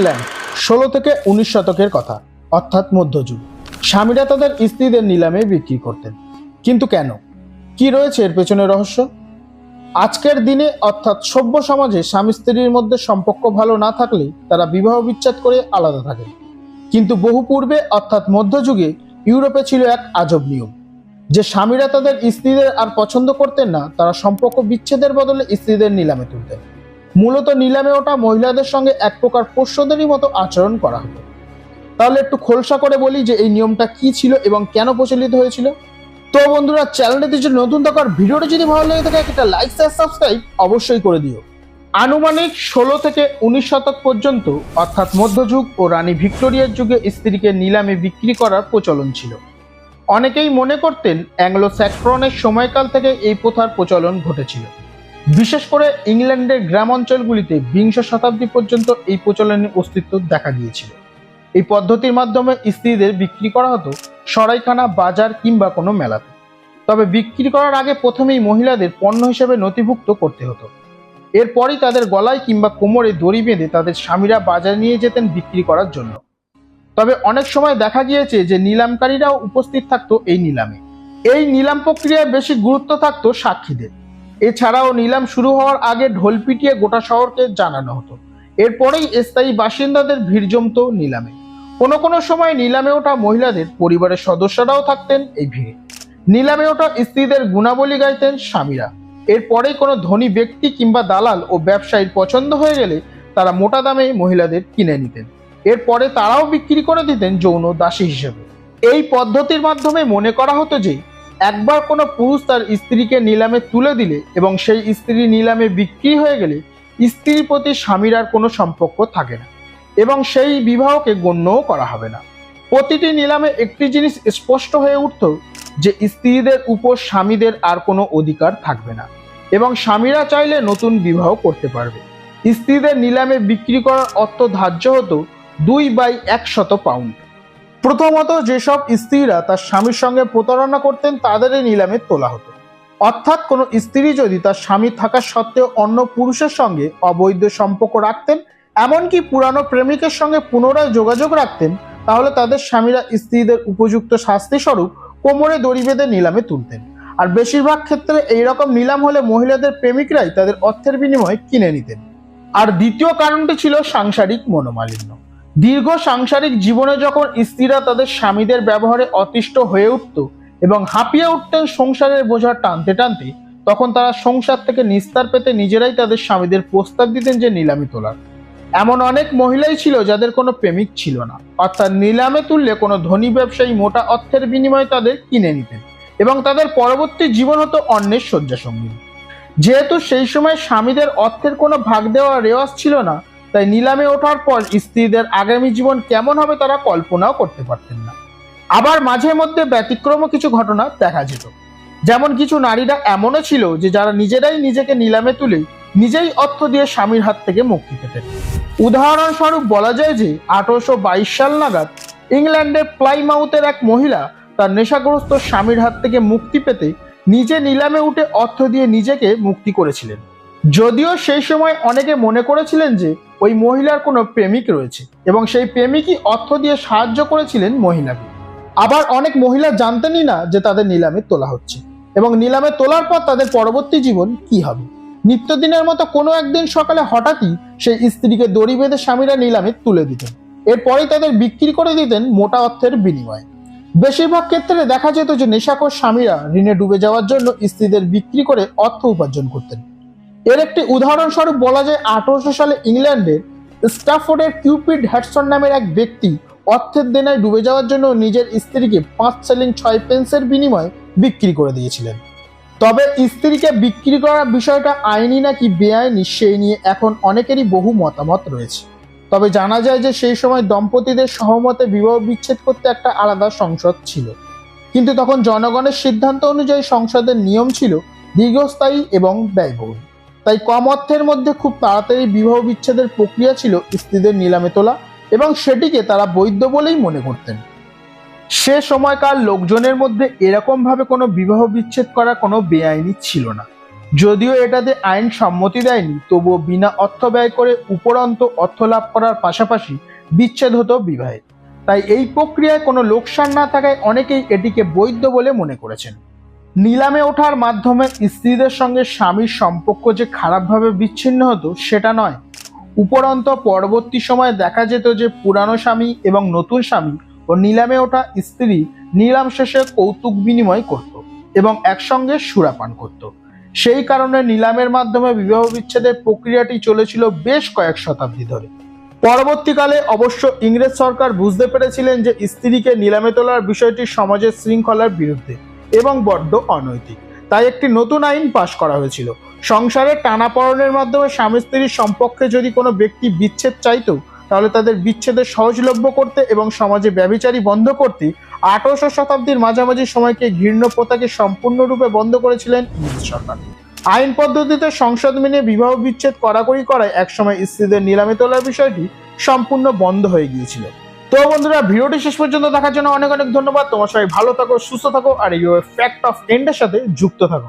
England ষোলো থেকে উনিশ শতকের কথা, অর্থাৎ মধ্যযুগ। স্বামীরা তাদের স্ত্রীদের নিলামে বিক্রি করতেন। কিন্তু কেন? কি রয়েছে এর পেছনে রহস্য? আজকের দিনে, অর্থাৎ সভ্য সমাজে স্বামী স্ত্রীর মধ্যে সম্পর্ক ভালো না থাকলে তারা বিবাহ বিচ্ছেদ করে আলাদা থাকে কিন্তু বহু পূর্বে, অর্থাৎ মধ্যযুগে, ইউরোপে ছিল এক আজব নিয়ম। যে স্বামীরা তাদের স্ত্রীদের আর পছন্দ করতেন না, তারা সম্পর্ক বিচ্ছেদের বদলে স্ত্রীদের নিলামে তুলতেন। মূলত নিলামে ওঠা মহিলাদের সঙ্গে এক প্রকার পোষ্যদেরই মতো আচরণ করা হতো। তাহলে একটু খোলসা করে বলি যে এই নিয়মটা কি ছিল এবং কেন প্রচলিত হয়েছিল? তো বন্ধুরা চ্যানেলটিতে যদি নতুন থাকার ভিডিওটা যদি ভালো লেগে থাকে, একটা লাইক শেয়ার সাবস্ক্রাইব অবশ্যই করে দিও। আনুমানিক ষোলো থেকে উনিশ শতক পর্যন্ত, অর্থাৎ মধ্যযুগ ও রানী ভিক্টোরিয়ার যুগে স্ত্রীকে নিলামে বিক্রি করার প্রচলন ছিল। অনেকেই মনে করতেন অ্যাংলো স্যাক্রনের সময়কাল থেকে এই প্রথার প্রচলন ঘটেছিল। বিশেষ করে ইংল্যান্ডের গ্রাম অঞ্চলগুলিতে বিংশ শতাব্দী পর্যন্ত এই প্রচলনের অস্তিত্ব দেখা গিয়েছিল এই পদ্ধতির মাধ্যমে স্ত্রীদের বিক্রি করা হতো সরাইখানা, বাজার কিংবা কোনো মেলাতে। তবে বিক্রি করার আগে প্রথমেই মহিলাদের পণ্য হিসেবে নথিভুক্ত করতে হতো। এরপরই তাদের গলায় কিংবা কোমরে দড়ি বেঁধে তাদের স্বামীরা বাজারে নিয়ে যেতেন বিক্রি করার জন্য। তবে অনেক সময় দেখা গিয়েছে যে নিলামকারীরাও উপস্থিত থাকতো এই নিলামে। এই নিলাম প্রক্রিয়ায় বেশি গুরুত্ব থাকতো সাক্ষীদের। এছাড়াও নিলাম শুরু হওয়ার আগে ঢোল পিটিয়ে গোটা শহরকে জানানো হতো। এরপরেই স্থায়ী বাসিন্দাদের ভিড় জমতো নিলামে। কোনো কোনো সময় নিলামে ওঠা মহিলাদের পরিবারের সদস্যরাও থাকতেন এই ভিড়ে। নিলামে ওঠা স্ত্রীদের গুণাবলী গাইতেন স্বামীরা। এরপরেই কোনো ধনী ব্যক্তি কিংবা দালাল ও ব্যবসায়ীর পছন্দ হয়ে গেলে তারা মোটা দামে মহিলাদের কিনে নিতেন। এরপরে তারাও বিক্রি করে দিতেন যৌন দাসী হিসেবে। এই পদ্ধতির মাধ্যমে মনে করা হতো যে একবার কোনো পুরুষ তার স্ত্রীকে নিলামে তুলে দিলে এবং সেই স্ত্রী নিলামে বিক্রি হয়ে গেলে স্ত্রীর প্রতি স্বামীর আর কোনো সম্পর্ক থাকে না এবং সেই বিবাহকে গণ্যও করা হবে না। প্রতিটি নিলামে একটি জিনিস স্পষ্ট হয়ে উঠত যে স্ত্রীদের উপর স্বামীদের আর কোনো অধিকার থাকবে না এবং স্বামীরা চাইলে নতুন বিবাহ করতে পারবে। স্ত্রীদের নিলামে বিক্রি করার অর্থ ধার্য হতো দুই বাই একশত পাউন্ড। প্রথমত যেসব স্ত্রীরা তার স্বামীর সঙ্গে প্রতারণা করতেন, তাদেরই নিলামে তোলা হতো। অর্থাৎ কোনো স্ত্রী যদি তার স্বামী থাকা সত্ত্বেও অন্য পুরুষের সঙ্গে অবৈধ সম্পর্ক রাখতেন, এমনকি পুরানো প্রেমিকের সঙ্গে পুনরায় যোগাযোগ রাখতেন, তাহলে তাদের স্বামীরা স্ত্রীদের উপযুক্ত শাস্তি স্বরূপ কোমরে দড়ি বেঁধে নিলামে তুলতেন। আর বেশিরভাগ ক্ষেত্রে এইরকম নিলাম হলে মহিলাদের প্রেমিকরাই তাদের অর্থের বিনিময়ে কিনে নিতেন। আর দ্বিতীয় কারণটি ছিল সাংসারিক মনোমালিন্য। দীর্ঘ সাংসারিক জীবনে যখন স্ত্রীরা তাদের স্বামীদের ব্যবহারে অতিষ্ঠ হয়ে উঠত এবং হাঁপিয়ে উঠতেন সংসারের বোঝা টানতে টানতে, তখন তারা সংসার থেকে নিস্তার পেতে নিজেরাই তাদের স্বামীদের প্রস্তাব দিতেন যে নিলামি তোলার। এমন অনেক মহিলাই ছিল যাদের কোনো প্রেমিক ছিল না। অর্থাৎ নিলামে তুললে কোনো ধনী ব্যবসায়ী মোটা অর্থের বিনিময়ে তাদের কিনে নিতেন এবং তাদের পরবর্তী জীবন হতো অন্যের শয্যাসঙ্গী। যেহেতু সেই সময় স্বামীদের অর্থের কোনো ভাগ দেওয়া রেওয়াজ ছিল না তাই নিলামে ওঠার পর স্ত্রীদের আগামী জীবন কেমন হবে তারা কল্পনাও করতে পারতেন না। আবার মাঝে মধ্যে ব্যতিক্রম কিছু ঘটনা দেখা যেত। যেমন কিছু নারীরা এমনও ছিল যে যারা নিজেরাই নিজেকে নিলামে তুলে নিজেই অর্থ দিয়ে স্বামীর হাত থেকে মুক্তি পেতেন। উদাহরণস্বরূপ বলা যায় যে আঠারোশো বাইশ সাল নাগাদ ইংল্যান্ডের প্লাইমাউথের এক মহিলা তার নেশাগ্রস্ত স্বামীর হাত থেকে মুক্তি পেতে নিজে নিলামে উঠে অর্থ দিয়ে নিজেকে মুক্তি করেছিলেন। যদিও সেই সময় অনেকে মনে করেছিলেন যে ওই মহিলার কোনো প্রেমিক রয়েছে এবং সেই প্রেমিকই অর্থ দিয়ে সাহায্য করেছিলেন মহিলাকে। আবার অনেক মহিলা জানতেনই না যে তাদের নিলামে তোলা হচ্ছে এবং নিলামে তোলার পর তাদের পরবর্তী জীবন কি হবে। নিত্যদিনের মতো কোনো একদিন সকালে হঠাৎই সেই স্ত্রীকে দড়ি বেঁধে স্বামীরা নিলামে তুলে দিতেন। এরপরেই তাদের বিক্রি করে দিতেন মোটা অর্থের বিনিময়ে। বেশিরভাগ ক্ষেত্রে দেখা যেত যে নেশাখোর স্বামীরা ঋণে ডুবে যাওয়ার জন্য স্ত্রীদের বিক্রি করে অর্থ উপার্জন করতেন। এর একটি উদাহরণস্বরূপ বলা যায় আঠারোশো সালে ইংল্যান্ডের স্টাফোর্ডের কিউপিড হ্যাটসন নামের এক ব্যক্তি অর্থের দেনায় ডুবে যাওয়ার জন্য নিজের স্ত্রীকে পাঁচ সেলিং ছয় পেন্সের বিনিময়ে বিক্রি করে দিয়েছিলেন। তবে স্ত্রীকে বিক্রি করার বিষয়টা আইনি নাকি বেআইনি সেই নিয়ে এখন অনেকেরই বহু মতামত রয়েছে। তবে জানা যায় যে সেই সময় দম্পতিদের সহমতে বিবাহ বিচ্ছেদ করতে একটা আলাদা সংসদ ছিল। কিন্তু তখন জনগণের সিদ্ধান্ত অনুযায়ী সংসদের নিয়ম ছিল দীর্ঘস্থায়ী এবং ব্যয়বহুল। তাই কম অর্থের মধ্যে খুব তাড়াতাড়ি বিবাহ বিচ্ছেদের প্রক্রিয়া ছিল স্ত্রীদের নিলামে তোলা এবং সেটিকে তারা বৈধ বলেই মনে করতেন। সে সময়কার লোকজনের মধ্যে এরকম ভাবে কোনো বিবাহ বিচ্ছেদ করা কোনো বেআইনি ছিল না। যদিও এটাতে আইন সম্মতি দেয়নি, তবুও বিনা অর্থ ব্যয় করে উপরন্ত অর্থ লাভ করার পাশাপাশি বিচ্ছেদ হতো বিবাহে। তাই এই প্রক্রিয়ায় কোনো লোকসান না থাকায় অনেকেই এটিকে বৈধ বলে মনে করেছেন। নিলামে ওঠার মাধ্যমে স্ত্রীদের সঙ্গে স্বামীর সম্পর্ক যে খারাপভাবে বিচ্ছিন্ন হতো সেটা নয়। উপরন্ত পরবর্তী সময়ে দেখা যেত যে পুরানো স্বামী এবং নতুন স্বামী ও নিলামে ওঠা স্ত্রী নিলাম শেষে কৌতুক বিনিময় করত এবং একসঙ্গে সুরাপান করত। সেই কারণে নিলামের মাধ্যমে বিবাহ বিচ্ছেদের প্রক্রিয়াটি চলেছিল বেশ কয়েক শতাব্দী ধরে। পরবর্তীকালে অবশ্য ইংরেজ সরকার বুঝতে পেরেছিলেন যে স্ত্রীকে নিলামে তোলার বিষয়টি সমাজের শৃঙ্খলার বিরুদ্ধে এবং বড্ড অনৈতিক। তাই একটি নতুন আইন পাশ করা হয়েছিল। সংসারের টানাপড়নের মাধ্যমে স্বামী স্ত্রীর সম্পর্কে যদি কোনো ব্যক্তি বিচ্ছেদ চাইতো, তাহলে তাদের বিচ্ছেদের সহজলভ্য করতে এবং সমাজে ব্যভিচারী বন্ধ করতে আঠারোশো শতাব্দীর মাঝামাঝি সময়কে ঘৃণ্য প্রথাকে সম্পূর্ণরূপে বন্ধ করেছিলেন ইংরেজ সরকার। আইন পদ্ধতিতে সংসদ মেনে বিবাহ বিচ্ছেদ কড়াকড়ি করায় একসময় স্ত্রীদের নিলামে তোলার বিষয়টি সম্পূর্ণ বন্ধ হয়ে গিয়েছিল। তো বন্ধুরা, ভিডিওটি শেষ পর্যন্ত দেখার জন্য অনেক অনেক ধন্যবাদ। তোমার সবাই ভালো থাকো, সুস্থ থাকো, আর ইউ ফ্যাক্ট অফ এন্ডের সাথে যুক্ত থাকো।